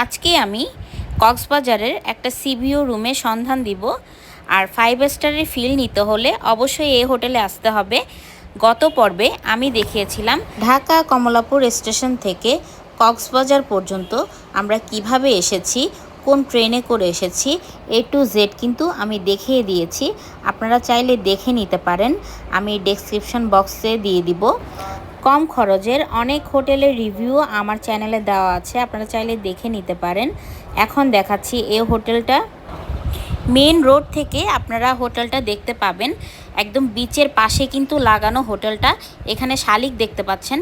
আজকে আমি কক্সবাজারের একটা সিবিও রুমে সন্ধান দিব। আর ফাইভ স্টারের ফিল নিতে হলে অবশ্যই এই হোটেলে আসতে হবে। গত পর্বে আমি দেখিয়েছিলাম ঢাকা কমলাপুর স্টেশন থেকে কক্সবাজার পর্যন্ত আমরা কীভাবে এসেছি, কোন ট্রেনে করে এসেছি, এ টু জেড কিন্তু আমি দেখিয়ে দিয়েছি। আপনারা চাইলে দেখে নিতে পারেন। আমি ডেসক্রিপশন বক্সে দিয়ে দিব। কম খরচের অনেক হোটেলের রিভিউ আমার চ্যানেলে দেওয়া আছে, আপনারা চাইলে দেখে নিতে পারেন। এখন দেখাচ্ছি এ হোটেলটা। মেন রোড থেকে আপনারা হোটেলটা দেখতে পাবেন। একদম বিচের পাশে কিন্তু লাগানো হোটেলটা, এখানে শালিক দেখতে পাচ্ছেন।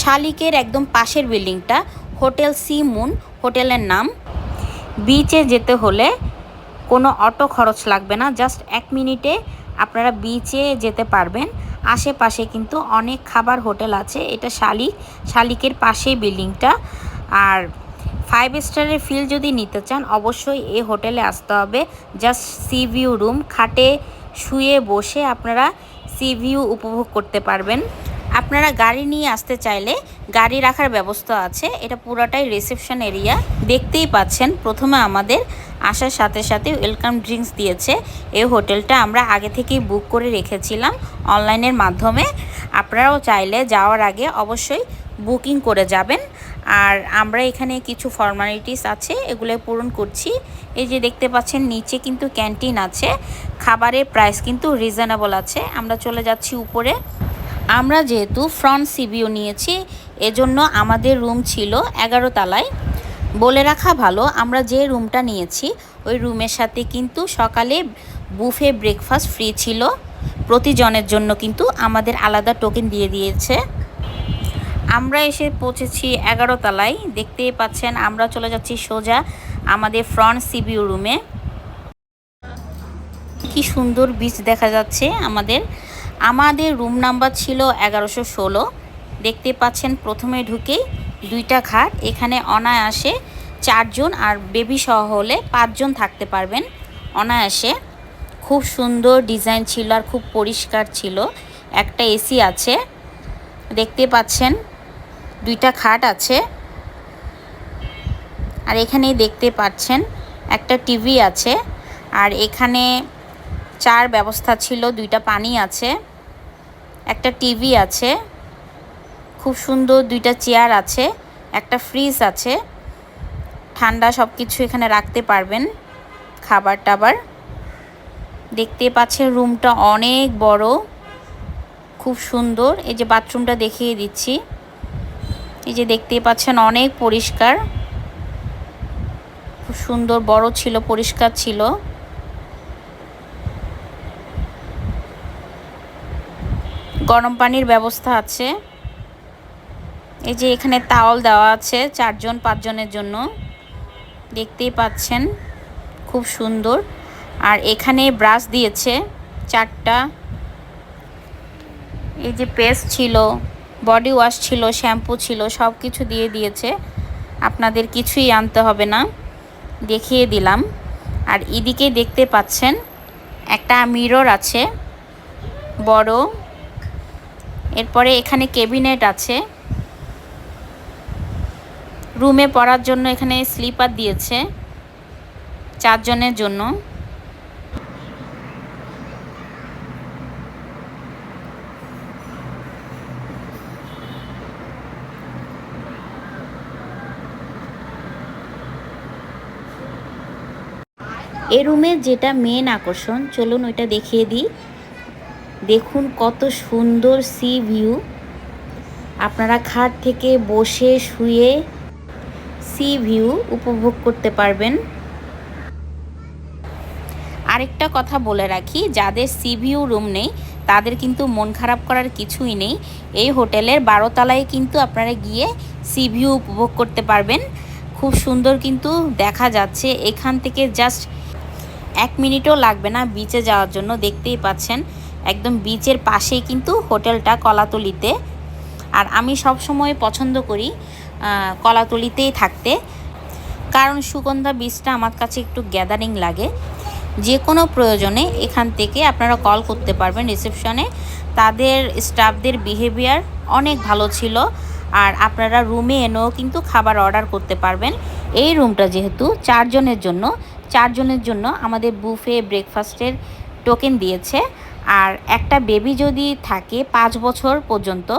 শালিকের একদম পাশের বিল্ডিংটা, হোটেল সি মুন, হোটেলের নাম। বিচে যেতে হলে কোনো অটো খরচ লাগবে না, জাস্ট এক মিনিটে আপনারা বিচে যেতে পারবেন। আশেপাশে কিন্তু অনেক খাবার হোটেল আছে। এটা শালিক, শালিকের পাশেই বিল্ডিংটা। আর ফাইভ স্টারের ফিল যদি নিতে চান, অবশ্যই এই হোটেলে আসতে হবে। জাস্ট সি ভিউ রুম খাটে শুয়ে বসে আপনারা সি ভিউ উপভোগ করতে পারবেন। আপনারা গাড়ি নিয়ে আসতে চাইলে গাড়ি রাখার ব্যবস্থা আছে। এটা পুরোটাই রিসেপশন এরিয়া দেখতেই পাচ্ছেন, প্রথমে আমাদের আসার সাথে সাথে ওয়েলকাম ড্রিঙ্কস দিয়েছে। এই হোটেলটা আমরা আগে থেকেই বুক করে রেখেছিলাম অনলাইনের মাধ্যমে। আপনারাও চাইলে যাওয়ার আগে অবশ্যই বুকিং করে যাবেন। আর আমরা এখানে কিছু ফর্মালিটিস আছে এগুলো পূরণ করছি। এই যে দেখতে পাচ্ছেন, নিচে কিন্তু ক্যান্টিন আছে। খাবারের প্রাইস কিন্তু রিজনেবল আছে। আমরা চলে যাচ্ছি উপরে। আমরা যেহেতু ফ্রন্ট সিবিও নিয়েছি, এজন্য আমাদের রুম ছিল এগারো তালায়। বলে রাখা ভালো, আমরা যে রুমটা নিয়েছি, ওই রুমের সাথে কিন্তু সকালে বুফে ব্রেকফাস্ট ফ্রি ছিল। প্রতিজনের জন্য কিন্তু আমাদের আলাদা টোকেন দিয়ে দিয়েছে। আমরা এসে পৌঁছেছি এগারো তলায়। দেখতেই পাচ্ছেন, আমরা চলে যাচ্ছি সোজা আমাদের ফ্রন্ট সিবিউ রুমে কি সুন্দর বিচ দেখা যাচ্ছে আমাদের। আমাদের রুম নাম্বার ছিল এগারোশো ষোলো। দেখতে পাচ্ছেন, প্রথমে ঢুকেই দুইটা খাট। এখানে অনায়াসে চারজন আর বেবি সহ হলে পাঁচজন থাকতে পারবেন অনায়াসে। খুব সুন্দর ডিজাইন ছিল আর খুব পরিষ্কার ছিল। একটা এসি আছে। দেখতে পাচ্ছেন, দুইটা খাট আছে। আর এখানে দেখতে পাচ্ছেন, একটা টিভি আছে। আর এখানে চার ব্যবস্থা ছিল, দুইটা পানি আছে। একটা টিভি আছে। খুব সুন্দর দুইটা চেয়ার আছে, একটা ফ্রিজ আছে। ঠান্ডা সব কিছু এখানে রাখতে পারবেন, খাবার টাবার। দেখতে পাচ্ছেন রুমটা অনেক বড়, খুব সুন্দর। এই যে বাথরুমটা দেখিয়ে দিচ্ছি। এই যে দেখতে পাচ্ছেন অনেক পরিষ্কার। খুব সুন্দর, বড় ছিল, পরিষ্কার ছিল। গরম পানির ব্যবস্থা আছে। এই যে এখানে তাওল দেওয়া আছে চারজন, পাঁচজনের জন্য। দেখতেই পাচ্ছেন, খুব সুন্দর। আর এখানে ব্রাশ দিয়েছে চারটা। এই যে পেস্ট ছিল বডি ওয়াশ ছিল শ্যাম্পু ছিল সব কিছু দিয়ে দিয়েছে। আপনাদের কিছুই আনতে হবে না, দেখিয়ে দিলাম। আর এদিকে দেখতে পাচ্ছেন, একটা মিরর আছে, বড়। এরপরে এখানে কেবিনেট আছে। রুমে পড়ার জন্য এখানে স্লিপার দিয়েছে চারজনের জন্য। এ রুমের যেটা মেন আকর্ষণ, চলুন ওইটা দেখিয়ে দিই। দেখুন কত সুন্দর সি ভিউ আপনারা খাট থেকে বসে শুয়ে সি ভিউ উপভোগ করতে পারবেন। আরেকটা কথা বলে রাখি, যাদের সি ভিউ রুম নেই, তাদের কিন্তু মন খারাপ করার কিছুই নেই। এই হোটেলের বারোতলায় কিন্তু আপনারা গিয়ে সি ভিউ উপভোগ করতে পারবেন। খুব সুন্দর কিন্তু দেখা যাচ্ছে, এখান থেকে জাস্ট এক মিনিটও লাগবে না বিচে যাওয়ার জন্য, দেখতেই পাচ্ছেন। একদম বিচের পাশেই কিন্তু হোটেলটা কলাতলিতে। আর আমি সব সময় পছন্দ করি কলাতলিতেই থাকতে। কারণ সুগন্ধা বীজটা আমার কাছে একটু গ্যাদারিং লাগে। যে কোনো প্রয়োজনে এখান থেকে আপনারা কল করতে পারবেন রিসেপশনে তাদের স্টাফদের বিহেভিয়ার অনেক ভালো ছিল। আর আপনারা রুমে এনেও কিন্তু খাবার অর্ডার করতে পারবেন। এই রুমটা যেহেতু চারজনের জন্য চারজনের জন্য আমাদের বুফে ব্রেকফাস্টের টোকেন দিয়েছে। আর একটা বেবি যদি থাকে পাঁচ বছর পর্যন্ত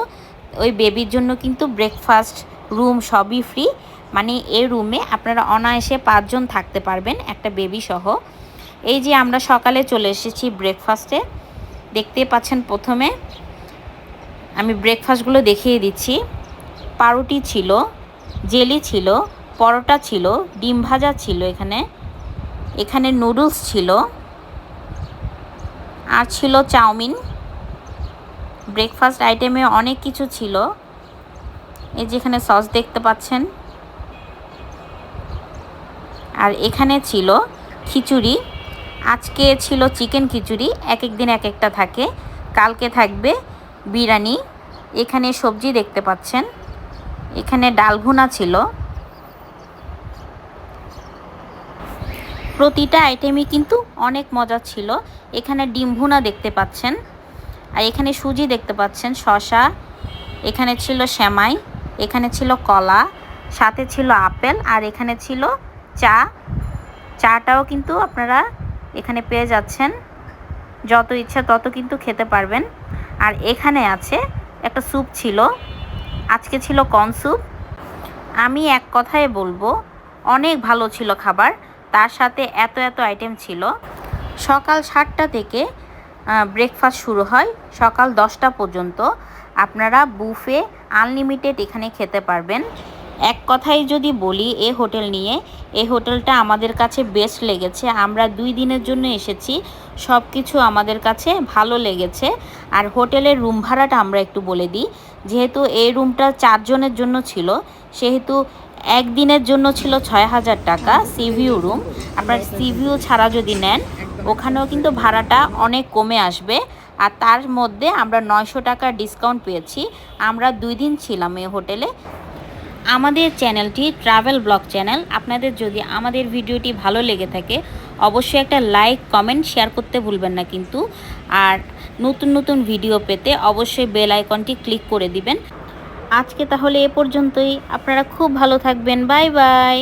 ওই বেবির জন্য কিন্তু ব্রেকফাস্ট রুম সবই ফ্রি মানে এই রুমে আপনারা অনায়াসে পাঁচজন থাকতে পারবেন, একটা বেবি সহ। এই যে আমরা সকালে চলে এসেছি ব্রেকফাস্টে দেখতে পাচ্ছেন প্রথমে আমি ব্রেকফাস্টগুলো দেখিয়ে দিচ্ছি। পাউরুটি ছিল, জেলি ছিল, পরোটা ছিল, ডিম ভাজা ছিল এখানে। এখানে নুডলস ছিল। আর ছিল চাউমিন। ব্রেকফাস্ট আইটেমে অনেক কিছু ছিল। এই যেখানে সস দেখতে পাচ্ছেন। আর এখানে ছিল খিচুড়ি। আজকে ছিল চিকেন খিচুড়ি। এক এক দিন এক একটা থাকে। কালকে থাকবে বিরিয়ানি। এখানে সবজি দেখতে পাচ্ছেন। এখানে ডালভুনা ছিল। প্রতিটা আইটেমই কিন্তু অনেক মজা ছিল। এখানে ডিম ভুনা দেখতে পাচ্ছেন। আর এখানে সুজি দেখতে পাচ্ছেন শশা এখানে ছিল শ্যামাই এখানে ছিল কলা, সাথে ছিল আপেল, আর এখানে ছিল চা। চাটাও কিন্তু আপনারা এখানে পেয়ে যাচ্ছেন। যত ইচ্ছা তত কিন্তু খেতে পারবেন। আর এখানে আছে একটা স্যুপ ছিল। আজকে ছিল কর্ন স্যুপ। আমি এক কথায় বলব, অনেক ভালো ছিল খাবার। তার সাথে এত এত আইটেম ছিল। সকাল সাতটা থেকে ব্রেকফাস্ট শুরু হয় সকাল দশটা পর্যন্ত। আপনারা বুফে আনলিমিটেড এখানে খেতে পারবেন। এক কথাই যদি বলি, এ হোটেল নিয়ে এই হোটেলটা আমাদের কাছে বেস্ট লেগেছে। আমরা দুই দিনের জন্য এসেছি সব কিছু আমাদের কাছে ভালো লেগেছে। আর হোটেলের রুম ভাড়াটা আমরা একটু বলে দিই, যেহেতু এই রুমটা চারজনের জন্য ছিল, সেহেতু একদিনের জন্য ছিল ছয় হাজার টাকা সিভিউ রুম আপনার সিভিউ ছাড়া যদি নেন ওখানেও কিন্তু ভাড়াটা অনেক কমে আসবে। আর তার মধ্যে আমরা নয়শো টাকার ডিসকাউন্ট পেয়েছি। আমরা দুই দিন ছিলাম এই হোটেলে আমাদের চ্যানেলটি ট্রাভেল ব্লগ চ্যানেল আপনাদের যদি আমাদের ভিডিওটি ভালো লেগে থাকে, অবশ্যই একটা লাইক কমেন্ট শেয়ার করতে ভুলবেন না কিন্তু। আর নতুন নতুন ভিডিও পেতে অবশ্যই বেল আইকনটি ক্লিক করে দিবেন। আজকে তাহলে এ পর্যন্তই। আপনারা খুব ভালো থাকবেন। Bye bye